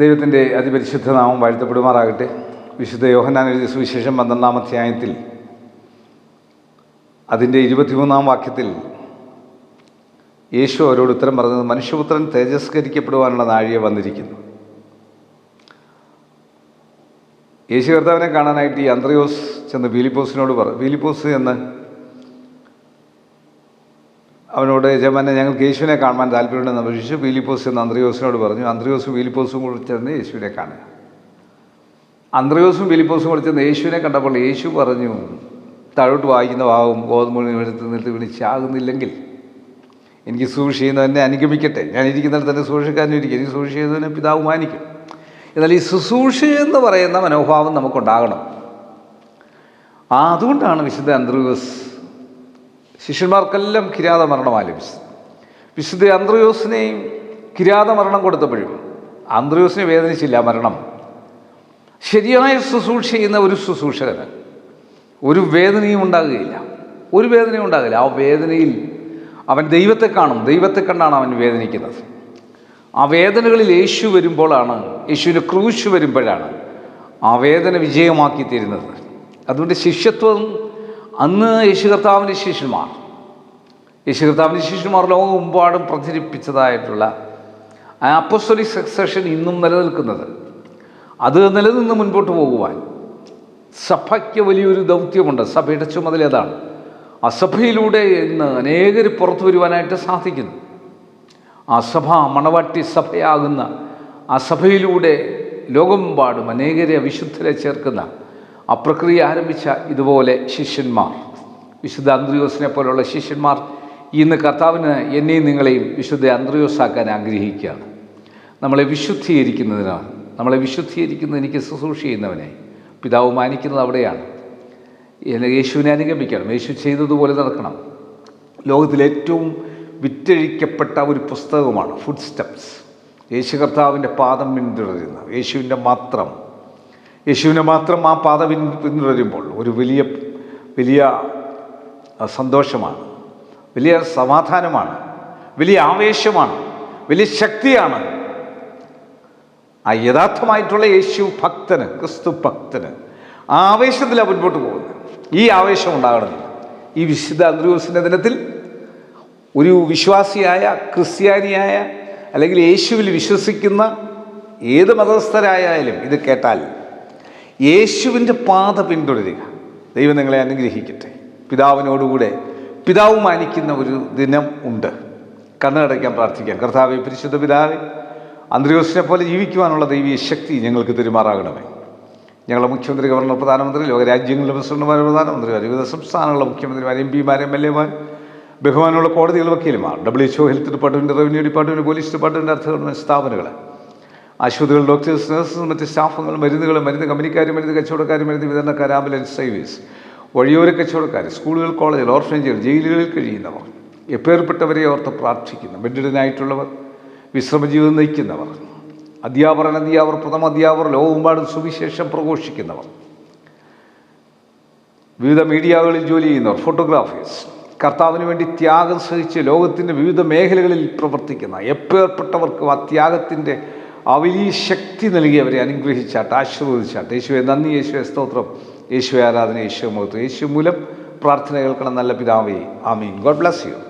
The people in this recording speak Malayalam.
ദൈവത്തിന്റെ അതിപരിശുദ്ധ നാമം വാഴ്ത്തപ്പെടുമാറാകട്ടെ. വിശുദ്ധ യോഹന്നാൻ എഴുതിയ സുവിശേഷം പന്ത്രണ്ടാം അധ്യായത്തിൽ അതിന്റെ ഇരുപത്തിമൂന്നാം വാക്യത്തിൽ യേശു അവരോട് ഉത്തരം പറഞ്ഞത് മനുഷ്യപുത്രൻ തേജസ്കരിക്കപ്പെടുവാനുള്ള നാഴിക വന്നിരിക്കുന്നു. യേശു കർത്താവിനെ കാണാനായിട്ട് ഈ അന്ത്രയോസ് ചെന്ന് ഫിലിപ്പോസിനോട് പറ ഫിലിപ്പോസ് എന്ന് അവനോട് യജമാനെ ഞങ്ങൾക്ക് യേശുവിനെ കാണാൻ താല്പര്യമുണ്ടെന്ന് അപേക്ഷിച്ച് എന്ന് അന്ത്രയോസിനോട് പറഞ്ഞു അന്ത്രയോസും ഫിലിപ്പോസും കൂടി ചേർന്ന് യേശുവിനെ കാണുക. അന്ത്രയോസും ഫിലിപ്പോസും കൂടി ചേർന്ന് യേശുവിനെ കണ്ടപ്പോൾ യേശു പറഞ്ഞു താഴോട്ട് വായിക്കുന്ന ഭാവം ഗോതമ്പ് എടുത്ത് നിർത്തി വിളിച്ചാകുന്നില്ലെങ്കിൽ എനിക്ക് സൂക്ഷി ചെയ്യുന്നതിനെ അനുഗമിക്കട്ടെ. ഞാൻ ഇരിക്കുന്നിടത്ത് തന്നെ സൂക്ഷിക്കാനും ഇരിക്കും. എനിക്ക് സൂക്ഷി ചെയ്യുന്നതിനെ പിതാവ് മാനിക്കും എന്നാൽ ഈ ശുശ്രൂഷ എന്ന് പറയുന്ന മനോഭാവം നമുക്കുണ്ടാകണം. ആ അതുകൊണ്ടാണ് വിശുദ്ധ അന്ത്രയോസ് ശിഷ്യന്മാർക്കെല്ലാം കിരാത മരണം ലഭിച്ചത് വിശുദ്ധ അന്ത്രയോസിനെയും കിരാത മരണം കൊടുത്തപ്പോഴും അന്ത്രയോസിനെ വേദനിച്ചില്ല മരണം. ശരിയായ ശുശ്രൂഷ ചെയ്യുന്ന ഒരു ശുശ്രൂഷകന് ഒരു വേദനയും ഉണ്ടാകുകയില്ല. ഒരു വേദനയും ഉണ്ടാകില്ല ആ വേദനയിൽ അവൻ ദൈവത്തെ കാണും. ദൈവത്തെ കണ്ടാണ് അവൻ വേദനിക്കുന്നത്. ആ വേദനകളിൽ യേശു വരുമ്പോഴാണ് യേശുവിന്റെ ക്രൂശ് വരുമ്പോഴാണ് ആ വേദന വിജയമാക്കി തീരുന്നത്. അതുകൊണ്ട് ശിഷ്യത്വം അന്ന് യേശു കർത്താവിന്റെ ശിഷ്യന്മാർ. യേശു കർത്താവിന്റെ ശിഷ്യന്മാർ ലോകമെമ്പാടും പ്രചരിപ്പിച്ചതായിട്ടുള്ള ആ അപ്പോസ്തോലിക് സക്സഷൻ ഇന്നും നിലനിൽക്കുന്നത്. അത് നിലനിന്ന് മുൻപോട്ട് പോകുവാൻ സഭയ്ക്ക് വലിയൊരു ദൗത്യമുണ്ട്. സഭയുടെ ചുമതല അതാണ് ആ സഭയിലൂടെ ഇന്ന് അനേകർ പുറത്തു വരുവാനായിട്ട് സാധിക്കുന്നു. ആ സഭ മണവാട്ടി സഭയാകുന്ന ആ സഭയിലൂടെ ലോകമെമ്പാടും അനേകരെ വിശുദ്ധരെ ചേർക്കുന്ന ആ പ്രക്രിയ ആരംഭിച്ച ഇതുപോലെ ശിഷ്യന്മാർ വിശുദ്ധ അന്ത്രിയോസിനെ പോലുള്ള ശിഷ്യന്മാർ ഇന്ന് കർത്താവിന് എന്നെയും നിങ്ങളെയും വിശുദ്ധ അന്ത്രിയോസാക്കാൻ ആഗ്രഹിക്കുകയാണ്. നമ്മളെ വിശുദ്ധീകരിക്കുന്നതിനാണ്. നമ്മളെ വിശുദ്ധീകരിക്കുന്ന എനിക്ക് ശുശ്രൂഷ ചെയ്യുന്നവനെ പിതാവ് മാനിക്കുന്നത് അവിടെയാണ്. യേശുവിനെ അനുഗമിക്കണം. യേശു ചെയ്തതുപോലെ നടക്കണം. ലോകത്തിലെ ഏറ്റവും വിറ്റഴിക്കപ്പെട്ട ഒരു പുസ്തകമാണ് ഫുഡ് സ്റ്റെപ്സ് യേശു കർത്താവിന്റെ പാദം പിന്തുടരുന്ന യേശുവിന്റെ മാത്രം യേശുവിനെ മാത്രം ആ പാത പിൻ പിന്തുടരുമ്പോൾ ഒരു വലിയ വലിയ സന്തോഷമാണ്. വലിയ സമാധാനമാണ്. വലിയ ആവേശമാണ്. വലിയ ശക്തിയാണ്. ആ യഥാർത്ഥമായിട്ടുള്ള യേശു ഭക്തന് ക്രിസ്തു ഭക്തന് ആ ആവേശത്തിലാണ് മുൻപോട്ട് പോകുന്നത്. ഈ ആവേശം ഉണ്ടാകണമെന്നില്ല ഈ വിശുദ്ധ അന്ത്രൂസിന്റെ ദിനത്തിൽ ഒരു വിശ്വാസിയായ ക്രിസ്ത്യാനിയായ അല്ലെങ്കിൽ യേശുവിൽ വിശ്വസിക്കുന്ന ഏത് മതസ്ഥരായാലും ഇത് കേട്ടാൽ യേശുവിന്റെ പാത പിന്തുടരുക. ദൈവം നിങ്ങളെ അനുഗ്രഹിക്കട്ടെ. പിതാവിനോടുകൂടെ പിതാവ് മാനിക്കുന്ന ഒരു ദിനം ഉണ്ട്. കണ്ണടയ്ക്കാൻ പ്രാർത്ഥിക്കാം. കർത്താവെ പരിശുദ്ധ പിതാവെ അന്തരീക്ഷനെ പോലെ ജീവിക്കുവാനുള്ള ദൈവീയ ശക്തി ഞങ്ങൾക്ക് തെരുമാറാകണമേ. ഞങ്ങളുടെ മുഖ്യമന്ത്രി ഗവർണർ പ്രധാനമന്ത്രി ലോകരാജ്യങ്ങളിലെ പ്രസിഡന്റുമാർ പ്രധാനമന്ത്രിമാർ വിവിധ സംസ്ഥാനങ്ങളിലെ മുഖ്യമന്ത്രിമാർ എം പിമാർ എം എൽ എമാർ ബഹുമാനമുള്ള കോടതികൾ വക്കീലുമാർ W H O health department revenue department police department അർത്ഥ ഗവൺമെന്റ് സ്ഥാപനങ്ങൾ ആശുപത്രികൾ ഡോക്ടേഴ്സ് നഴ്സസ് മറ്റ് സ്റ്റാഫുകൾ മരുന്നുകൾ മരുന്ന് കമ്പനിക്കാർ മരുന്ന് കച്ചവടക്കാർ മരുന്ന് വിതരണക്കാർ ആംബുലൻസ് സർവീസ്. വഴിയോര കച്ചവടക്കാർ സ്കൂളുകൾ കോളേജുകൾ ഓർഫനേജുകൾ ജയിലുകളിൽ കഴിയുന്നവർ എപ്പേർപ്പെട്ടവരെ ഓർത്ത് പ്രാർത്ഥിക്കുന്നു ബെഡിഡനായിട്ടുള്ളവർ വിശ്രമജീവിതം നയിക്കുന്നവർ അധ്യാപകർ അനധ്യാപകർ പ്രഥമ അധ്യാപകർ ലോകമെമ്പാടും സുവിശേഷം പ്രഘോഷിക്കുന്നവർ വിവിധ മീഡിയകളിൽ ജോലി ചെയ്യുന്നവർ ഫോട്ടോഗ്രാഫേഴ്സ് കർത്താവിന് വേണ്ടി ത്യാഗം സഹിച്ച് ലോകത്തിന്റെ വിവിധ മേഖലകളിൽ പ്രവർത്തിക്കുന്ന എപ്പേർപ്പെട്ടവർക്കും ആ ത്യാഗത്തിന്റെ ഈ ശക്തി നൽകി അവരെ അനുഗ്രഹിച്ചാട്ട് ആശീർവദിച്ചാട്ട്. യേശുവെ നന്ദി യേശുവെ സ്തോത്രം. യേശുവെ ആരാധന യേശു മുഖത്ത് യേശു മൂലം പ്രാർത്ഥന കേൾക്കണം നല്ല പിതാവേ. ആമീൻ. God bless you.